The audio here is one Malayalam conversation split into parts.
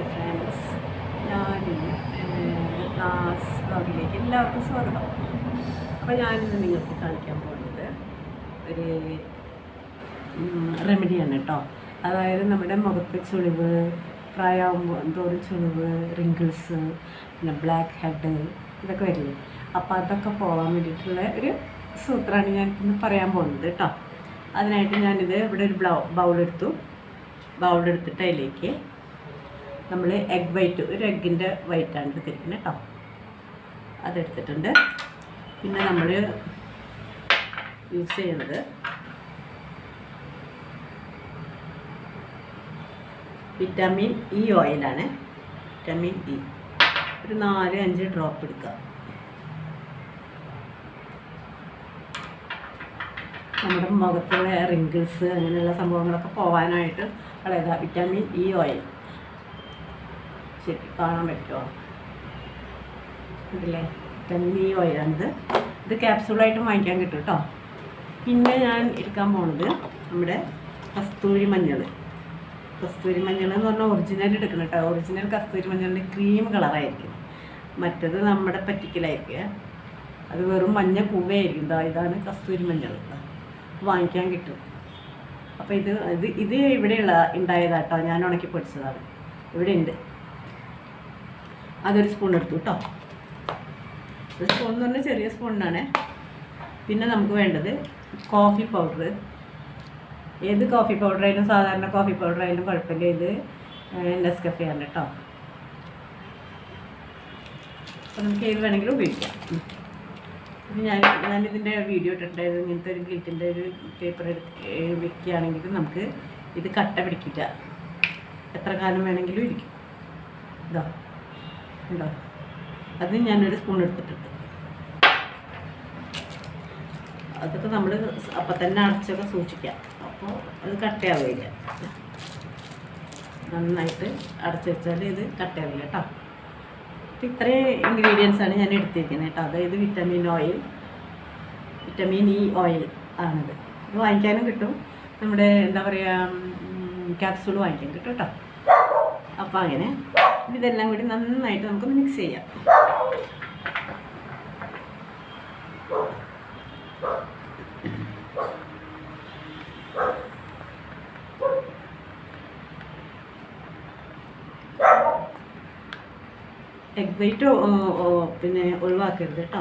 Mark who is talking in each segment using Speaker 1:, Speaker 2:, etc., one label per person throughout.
Speaker 1: ഹായ് ഫ്രണ്ട്സ് ഞാൻ ക്ലാസ് ബ്ലോഗിലേക്ക് എല്ലാവർക്കും സ്വാഗതം. അപ്പോൾ ഞാനിന്ന് നിങ്ങൾക്ക് കാണിക്കാൻ പോകുന്നത് ഒരു റെമഡിയാണ് കേട്ടോ അതായത് നമ്മുടെ മുഖത്ത് ചുളിവ് പ്രായമാകുമ്പോൾ തോറും ചുളിവ് റിങ്കിൾസ് പിന്നെ ബ്ലാക്ക് ഹെഡ് ഇതൊക്കെ വരില്ലേ? അപ്പോൾ അതൊക്കെ പോകാൻ വേണ്ടിയിട്ടുള്ള ഒരു സൂത്രമാണ് ഞാൻ ഇന്ന് പറയാൻ പോകുന്നത് കേട്ടോ അതിനായിട്ട് ഞാനിത് ഇവിടെ ഒരു ബ്ലൗ ബൗളെടുത്തു ബൗളെടുത്തിട്ട് അതിലേക്ക് നമ്മൾ എഗ് വൈറ്റ് ഒരു എഗ്ഗിന്റെ വൈറ്റാണ് എടുത്തിരിക്കുന്നത് കേട്ടോ അതെടുത്തിട്ടുണ്ട്. പിന്നെ നമ്മൾ യൂസ് ചെയ്യുന്നത് വിറ്റാമിൻ ഇ ഓയിലാണ് വിറ്റാമിൻ ഇ ഒരു നാല് അഞ്ച് ഡ്രോപ്പ് എടുക്കുക നമ്മുടെ മുഖത്തുള്ള റിങ്കിൾസ് അങ്ങനെയുള്ള സംഭവങ്ങളൊക്കെ പോകാനായിട്ട് വളരെ വിറ്റാമിൻ ഇ ഓയിൽ ശരി കാണാൻ പറ്റുമോ ഇതില്ലേ തന്നീ ഓയിലാണിത് ഇത് ക്യാപ്സൂളായിട്ട് വാങ്ങിക്കാൻ കിട്ടും കേട്ടോ പിന്നെ ഞാൻ എടുക്കാൻ പോകുന്നത് നമ്മുടെ കസ്തൂരി മഞ്ഞൾ കസ്തൂരി മഞ്ഞൾ എന്ന് പറഞ്ഞാൽ ഒറിജിനൽ എടുക്കണം കേട്ടോ ഒറിജിനൽ കസ്തൂരി മഞ്ഞളിന്റെ ക്രീം കളറായിരിക്കും മറ്റത് നമ്മുടെ പറ്റിക്കലായിരിക്കും. അത് വെറും മഞ്ഞ പൂവായിരിക്കും ഇതാ ഇതാണ് കസ്തൂരി മഞ്ഞൾ വാങ്ങിക്കാൻ കിട്ടും. അപ്പോൾ ഇത് ഇത് ഇത് ഇവിടെയുള്ള ഉണ്ടായതാട്ടോ. ഞാൻ ഉണക്കി പൊടിച്ചതാണ്. ഇവിടെ ഉണ്ട് അതൊരു സ്പൂൺ എടുത്തു കേട്ടോ ഒരു സ്പൂൺ എന്ന് പറഞ്ഞാൽ ചെറിയ സ്പൂണിനാണ് പിന്നെ നമുക്ക് വേണ്ടത് കോഫി പൗഡർ ഏത് കോഫി പൗഡർ ആയാലും സാധാരണ കോഫി പൗഡർ ആയാലും കുഴപ്പമില്ല. ഇത് നെസ്കഫെ ആണ് കേട്ടോ അപ്പോൾ നമുക്ക് ഏത് വേണമെങ്കിലും ഉപയോഗിക്കാം. ഞാൻ ഞാനിതിന്റെ വീഡിയോ ഇട്ടിട്ടുണ്ടായത് ഇങ്ങനത്തെ ഒരു ഗ്ലിറ്റിന്റെ ഒരു പേപ്പർ എടുത്ത് വെക്കുകയാണെങ്കിൽ നമുക്ക് ഇത് കട്ട പിടിക്കില്ല എത്ര കാലം വേണമെങ്കിലും ഇരിക്കും. ഇതാ. ഉണ്ടോ? അത് ഞാനൊരു സ്പൂൺ എടുത്തിട്ടുണ്ട്. അതൊക്കെ നമ്മൾ അപ്പം തന്നെ അടച്ചൊക്കെ സൂക്ഷിക്കാം. അപ്പോൾ അത് കട്ടയാവില്ല നന്നായിട്ട് അടച്ചു വെച്ചാൽ ഇത് കട്ടയാവില്ല കേട്ടോ അപ്പം ഇത്രയും ഇൻഗ്രീഡിയൻസാണ് ഞാൻ എടുത്തിരിക്കുന്നത് കേട്ടോ അതായത് vitamin oil vitamin E oil ആണിത്. ഇത് വാങ്ങിക്കാനും കിട്ടും. നമ്മുടെ എന്താ പറയുക ക്യാപ്സൂൾ വാങ്ങിക്കാൻ കിട്ടും കേട്ടോ അപ്പോൾ അങ്ങനെ ഇതെല്ലാം കൂടി നന്നായിട്ട് നമുക്ക് മിക്സ് ചെയ്യാം. എഗ് വൈറ്റ് പിന്നെ ഒഴിവാക്കരുത് കേട്ടോ.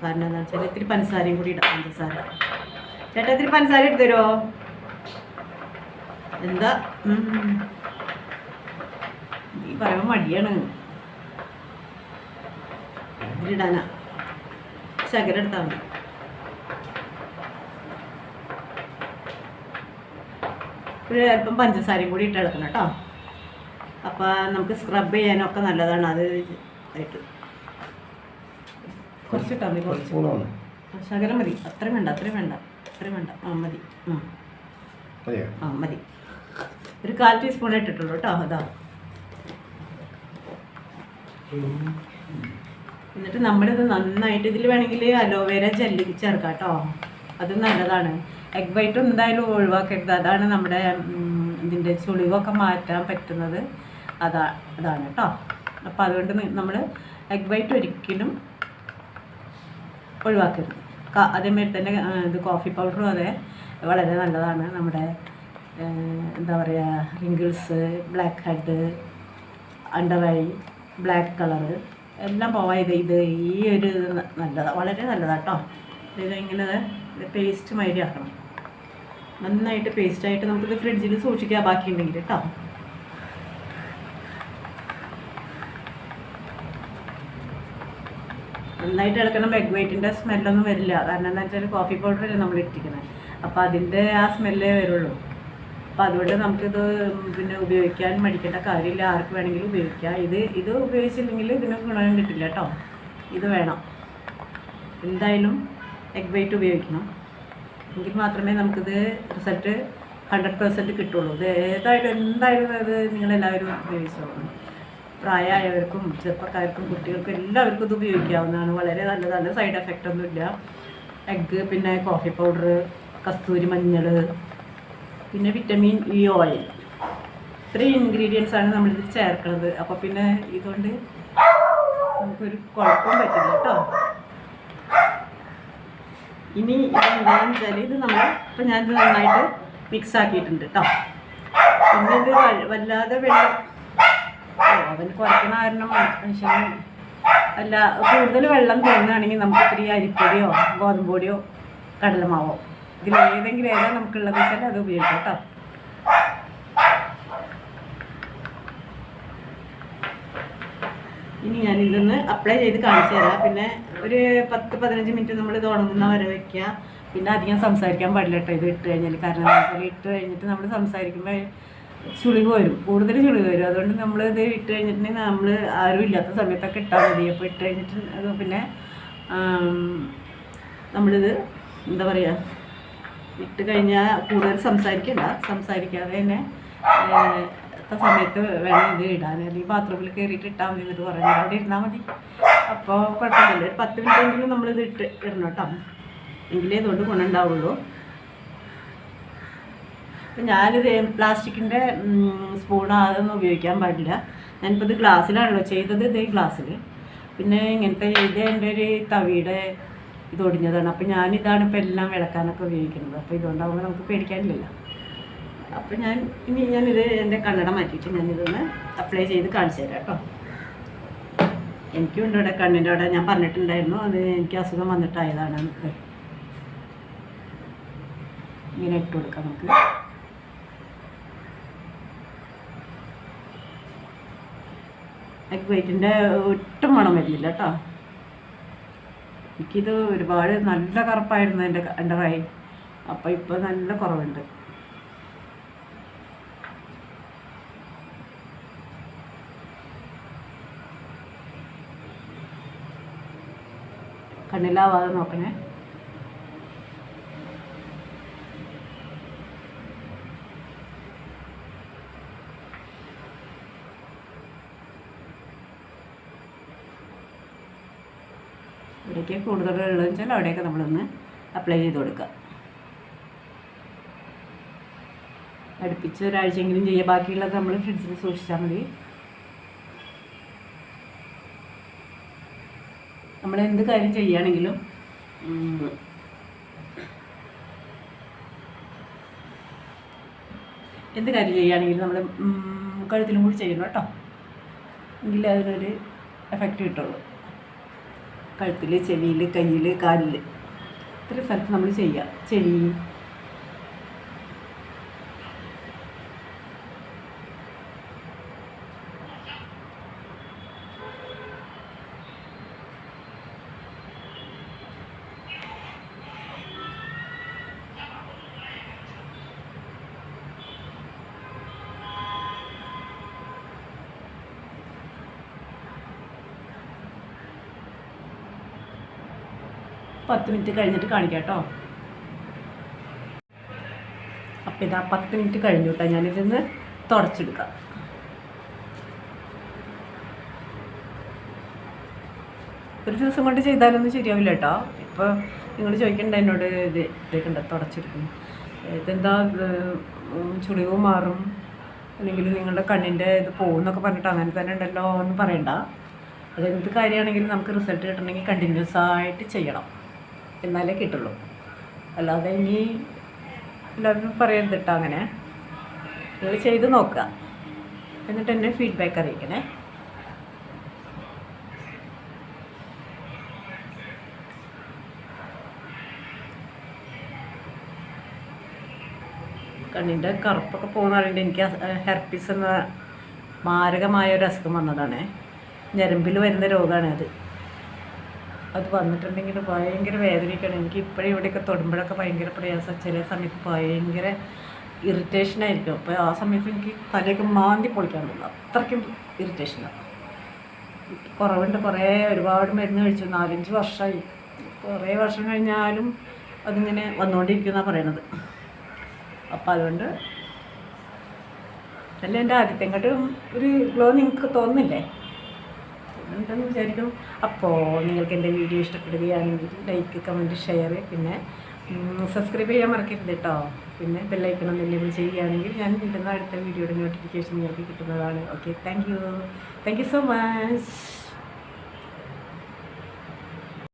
Speaker 1: കാരണം എന്താ വെച്ചാൽ ഇത്തിരി പഞ്ചസാരയും കൂടി ഇടാം പഞ്ചസാര. ചേട്ടാ ഇത്തിരി പഞ്ചസാര എടുത്ത് തരുമോ എന്താ? പറയാൻ മടിയാണ്. ഇതിലിടാനാ ശകരം എടുത്താൽ മതി. ഒരു അല്പം പഞ്ചസാരയും കൂടി ഇട്ട് എടുക്കണം കേട്ടോ. അപ്പോൾ നമുക്ക് സ്ക്രബ് ചെയ്യാനൊക്കെ നല്ലതാണ്. അത് ആയിട്ട്. കുറച്ച് ഇട്ടാൽ മതി കുറച്ച്.
Speaker 2: ശകരം
Speaker 1: ശകലം മതി. അത്രയും വേണ്ട അത്രയും വേണ്ട അത്രയും വേണ്ട. ആ മതി. ആ മതി. ഒരു കാൽ ടീസ്പൂൺ ഇട്ടിട്ടുള്ളൂ കേട്ടോ അതാ. എന്നിട്ട് നമ്മളിത് നന്നായിട്ട് ഇതിൽ വേണമെങ്കിൽ അലോവേര ജെല്ല് ചേർക്കാം കേട്ടോ അത് നല്ലതാണ്. എഗ് വൈറ്റ് എന്തായാലും ഒഴിവാക്കരുത്. അതാണ് നമ്മുടെ ഇതിന്റെ ചുളിവൊക്കെ മാറ്റാൻ പറ്റുന്നത്. അതാ അതാണ് കേട്ടോ അപ്പോൾ അതുകൊണ്ട് നമ്മൾ എഗ് വൈറ്റ് ഒരിക്കലും ഒഴിവാക്കരുത്. അതേമാതിരി തന്നെ ഇത് കോഫി പൗഡറും അതെ വളരെ നല്ലതാണ്. നമ്മുടെ എന്താ പറയുക wrinkles black head under eye black colour. എല്ലാം പോവാ ഇത്. ഇത് ഈ ഒരു നല്ലതാണ് വളരെ നല്ലതാണ് കേട്ടോ ഇത് ഇങ്ങനെ പേസ്റ്റ് മാതിരി ആക്കണം. നന്നായിട്ട് പേസ്റ്റായിട്ട് നമുക്കിത് ഫ്രിഡ്ജിൽ സൂക്ഷിക്കാം ബാക്കിയുണ്ടെങ്കിൽ കേട്ടോ നന്നായിട്ട് ഇളക്കണം. എഗ് വൈറ്റിന്റെ സ്മെല്ലൊന്നും വരില്ല. കാരണം എന്താ വെച്ചാൽ കോഫി പൗഡറല്ലേ നമ്മൾ ഇട്ടിരിക്കുന്നത് അപ്പോൾ അതിന്റെ ആ സ്മെല്ലേ വരുള്ളൂ. അപ്പോൾ അതുകൊണ്ട് നമുക്കിത് പിന്നെ ഉപയോഗിക്കാൻ മടിക്കേണ്ട കാര്യമില്ല. ആർക്ക് വേണമെങ്കിലും ഉപയോഗിക്കാം. ഇത് ഇത് ഉപയോഗിച്ചില്ലെങ്കിൽ ഇതിന് ഗുണം കിട്ടില്ല കേട്ടോ. ഇത് വേണം. എന്തായാലും എഗ് വൈറ്റ് ഉപയോഗിക്കണം. എങ്കിൽ മാത്രമേ നമുക്കിത് റിസൾട്ട് ഹൺഡ്രഡ് പെർസെന്റ് കിട്ടുള്ളൂ. ഇത് ഏതായാലും എന്തായാലും അത് നിങ്ങളെല്ലാവരും ഉപയോഗിച്ചോളൂ പ്രായമായവർക്കും ചെറുപ്പക്കാർക്കും കുട്ടികൾക്കും എല്ലാവർക്കും ഇത് ഉപയോഗിക്കാവുന്നതാണ്. വളരെ നല്ല നല്ല സൈഡ് എഫക്റ്റ് ഒന്നുമില്ല. എഗ്ഗ് പിന്നെ കോഫി പൗഡർ കസ്തൂരി മഞ്ഞൾ പിന്നെ വിറ്റമിൻ ഇ ഓയിൽ ഇത്രയും ഇൻഗ്രീഡിയൻസ് ആണ് നമ്മൾ നമ്മളിത് ചേർക്കുന്നത്. അപ്പോൾ പിന്നെ ഇതുകൊണ്ട് നമുക്കൊരു കുഴപ്പം പറ്റില്ല കേട്ടോ. ഇനി എന്താണെന്ന് വെച്ചാൽ ഇത് നമ്മൾ ഇപ്പം ഞാനിത് നന്നായിട്ട് മിക്സ് ആക്കിയിട്ടുണ്ട് കേട്ടോ. പിന്നെ ഇത് വല്ലാതെ വെള്ളം. അതിന് കുറയ്ക്കണ കാരണം മനുഷ്യന് അല്ല കൂടുതൽ വെള്ളം തോന്നുകയാണെങ്കിൽ നമുക്ക് ഇത്തിരി അരിപ്പൊടിയോ ഗോതമ്പ് പൊടിയോ കടലമാവോ ഇതിൽ ഏതെങ്കിലും ഏതാ നമുക്കുള്ളത് വെച്ചാൽ അത് ഉപയോഗിക്കാം കേട്ടോ. ഇനി ഞാൻ ഇതൊന്ന് അപ്ലൈ ചെയ്ത് കാണിച്ചു തരാം. പിന്നെ ഒരു പത്ത് പതിനഞ്ച് മിനിറ്റ് നമ്മൾ ഇത് ഉണങ്ങുന്ന വരെ വെക്കുക പിന്നെ അധികം സംസാരിക്കാൻ പാടില്ല കേട്ടോ. ഇത് ഇട്ട് കഴിഞ്ഞാൽ കാരണം ഇട്ട് കഴിഞ്ഞിട്ട് നമ്മൾ സംസാരിക്കുമ്പോൾ ചുളിവ് വരും. കൂടുതൽ ചുളിവ് വരും. അതുകൊണ്ട് നമ്മൾ ഇത് ഇട്ട് കഴിഞ്ഞിട്ടുണ്ടെങ്കിൽ നമ്മൾ ആരും ഇല്ലാത്ത സമയത്തൊക്കെ ഇട്ടാൽ മതി. അപ്പോൾ ഇട്ട് കഴിഞ്ഞിട്ട് അത് പിന്നെ നമ്മളിത് എന്താ പറയുക ഇട്ട് കഴിഞ്ഞാൽ കൂടുതൽ സംസാരിക്കണ്ട. സംസാരിക്കാതെ തന്നെ ഇത്ത സമയത്ത് വേണം ഇത് ഇടാൻ? അല്ലെങ്കിൽ ബാത്റൂമിൽ കയറിയിട്ട് ഇട്ടാൽ മതി എന്നിട്ട് പറഞ്ഞാൽ അവിടെ ഇരുന്നാൽ മതി. അപ്പോൾ കുഴപ്പമില്ല ഒരു പത്ത് മിനിറ്റെങ്കിലും നമ്മളിത് ഇട്ട് ഇടണം കേട്ടോ. എങ്കിലേ ഇതുകൊണ്ട് ഗുണമുണ്ടാവുള്ളൂ. അപ്പം ഞാനിത് പ്ലാസ്റ്റിക്കിന്റെ സ്പൂൺ അതൊന്നും ഉപയോഗിക്കാൻ പാടില്ല. ഞാനിപ്പോൾ ഇത് ഗ്ലാസ്സിലാണല്ലോ ചെയ്തത്. ഇതേ ഗ്ലാസ്സിൽ പിന്നെ ഇങ്ങനത്തെ ഇത് എന്റെ ഒരു തവിയുടെ ഇത് ഒടിഞ്ഞതാണ് അപ്പം ഞാനിതാണ് ഇപ്പോൾ എല്ലാം വിളക്കാനൊക്കെ ഉപയോഗിക്കുന്നത്. അപ്പോൾ ഇതുകൊണ്ടാകുമ്പോൾ നമുക്ക് പേടിക്കാനില്ല അപ്പം ഞാൻ ഇനി ഞാനിത് എന്റെ കണ്ണട മാറ്റിയിട്ട് ഞാനിതൊന്ന് അപ്ലൈ ചെയ്ത് കാണിച്ചു തരാം കേട്ടോ. എനിക്കും ഉണ്ട് ഇവിടെ കണ്ണിന്റെ അവിടെ. ഞാൻ പറഞ്ഞിട്ടുണ്ടായിരുന്നു അത് എനിക്ക് അസുഖം വന്നിട്ടായതാണ്. ഇങ്ങനെ ഇട്ട് കൊടുക്കാം നമുക്ക്. എഗ് വൈറ്റിന്റെ ഒട്ടും മണം വരുന്നില്ല കേട്ടോ. എനിക്കിത് ഒരുപാട് നല്ല കറുപ്പായിരുന്നു എന്റെ എന്റെ കൈ. അപ്പോൾ ഇപ്പോൾ നല്ല കുറവുണ്ട്. കണ്ണിലാവാതെ നോക്കണേ. ഇവിടേക്ക് വെള്ളം വെച്ചാൽ അവിടെയൊക്കെ നമ്മളൊന്ന് അപ്ലൈ ചെയ്ത് കൊടുക്കുക. അടുപ്പിച്ച് ഒരാഴ്ചയെങ്കിലും ചെയ്യുക ബാക്കിയുള്ളത് നമ്മൾ ഫ്രിഡ്ജിൽ സൂക്ഷിച്ചാൽ മതി. നമ്മൾ എന്ത് കാര്യം ചെയ്യുകയാണെങ്കിലും എന്ത് കാര്യം ചെയ്യുകയാണെങ്കിലും നമ്മൾ കഴുത്തിലും കൂടി ചെയ്യണം കേട്ടോ. എങ്കിലേ അതിനൊരു എഫക്റ്റ് കിട്ടുള്ളൂ. കഴുത്തിൽ ചെവിയിൽ കയ്യിൽ കാലിൽ ഇത്ര സ്ഥലത്ത് നമ്മൾ ചെയ്യുക ചെവി പത്ത് മിനിറ്റ് കഴിഞ്ഞിട്ട് കാണിക്കാം കേട്ടോ. അപ്പം ഇതാ പത്ത് മിനിറ്റ് കഴിഞ്ഞു കേട്ടോ. ഞാനിതൊന്ന് തുടച്ചെടുക്കാം. ഒരു ദിവസം കൊണ്ട് ചെയ്താലൊന്നും ശരിയാവില്ല കേട്ടോ. ഇപ്പോൾ നിങ്ങൾ ചോദിക്കണ്ട എന്നോട് ഇത് ഇതേക്കണ്ട തുടച്ചെടുക്കുന്നു ഇതെന്താ ചുളിവ് മാറും അല്ലെങ്കിൽ നിങ്ങളുടെ കണ്ണിന്റെ ഇത് പോകുമെന്നൊക്കെ പറഞ്ഞിട്ട് അങ്ങനെ തന്നെ ഉണ്ടല്ലോ എന്ന് പറയണ്ട. അതെന്ത് കാര്യമാണെങ്കിലും നമുക്ക് റിസൾട്ട് കിട്ടണമെങ്കിൽ കണ്ടിന്യൂസ് ആയിട്ട് ചെയ്യണം. എന്നാലേ കിട്ടുള്ളൂ. അല്ലാതെ ഇനി എല്ലാവരും പറയരുത് കേട്ടോ അങ്ങനെ. നിങ്ങൾ ചെയ്ത് നോക്കുക. എന്നിട്ട് എന്നെ ഫീഡ്ബാക്ക് അറിയിക്കണേ. കണ്ണിന്റെ കറുപ്പൊക്കെ പോകുന്ന പറയുമ്പോൾ എനിക്ക് ഹെർപ്പിസ് എന്ന മാരകമായ ഒരു അസുഖം വന്നതാണ്. ഞരമ്പിൽ വരുന്ന രോഗമാണ് അത് അത് വന്നിട്ടുണ്ടെങ്കിൽ ഭയങ്കര വേദനയ്ക്കാണ് എനിക്ക് ഇപ്പോഴും ഇവിടെയൊക്കെ തൊടുമ്പോഴൊക്കെ ഭയങ്കര പ്രയാസം. ചില സമയത്ത് ഭയങ്കര ഇറിറ്റേഷൻ ആയിരിക്കും. അപ്പോൾ ആ സമയത്ത് എനിക്ക് തലയൊക്കെ മാന്തി പൊളിക്കാൻ തോന്നും. അത്രയ്ക്കും ഇറിറ്റേഷനാണ് കുറവുണ്ട്. കുറേ ഒരുപാട് മരുന്ന് കഴിച്ചു. നാലഞ്ച് വർഷമായി. കുറേ വർഷം കഴിഞ്ഞാലും അതിങ്ങനെ വന്നുകൊണ്ടിരിക്കുമെന്നാണ് പറയണത്. അപ്പം അതുകൊണ്ട് അല്ല എന്റെ ആദ്യത്തെങ്ങോട്ടും ഒരു ഗ്ലോ നിങ്ങൾക്ക് തോന്നുന്നില്ലേ? ഉണ്ടെന്ന് വിചാരിക്കും അപ്പോൾ നിങ്ങൾക്ക് എന്റെ വീഡിയോ ഇഷ്ടപ്പെടുകയാണെങ്കിൽ ലൈക്ക് കമന്റ് ഷെയർ പിന്നെ സബ്സ്ക്രൈബ് ചെയ്യാൻ മറക്കരുത് കേട്ടോ പിന്നെ ബെല്ലൈക്കണം എന്തെങ്കിലും ചെയ്യുകയാണെങ്കിൽ ഞാൻ ഇടുന്ന അടുത്ത വീഡിയോയുടെ നോട്ടിഫിക്കേഷൻ നിങ്ങൾക്ക് കിട്ടുന്നതാണ്. Okay thank you thank you so much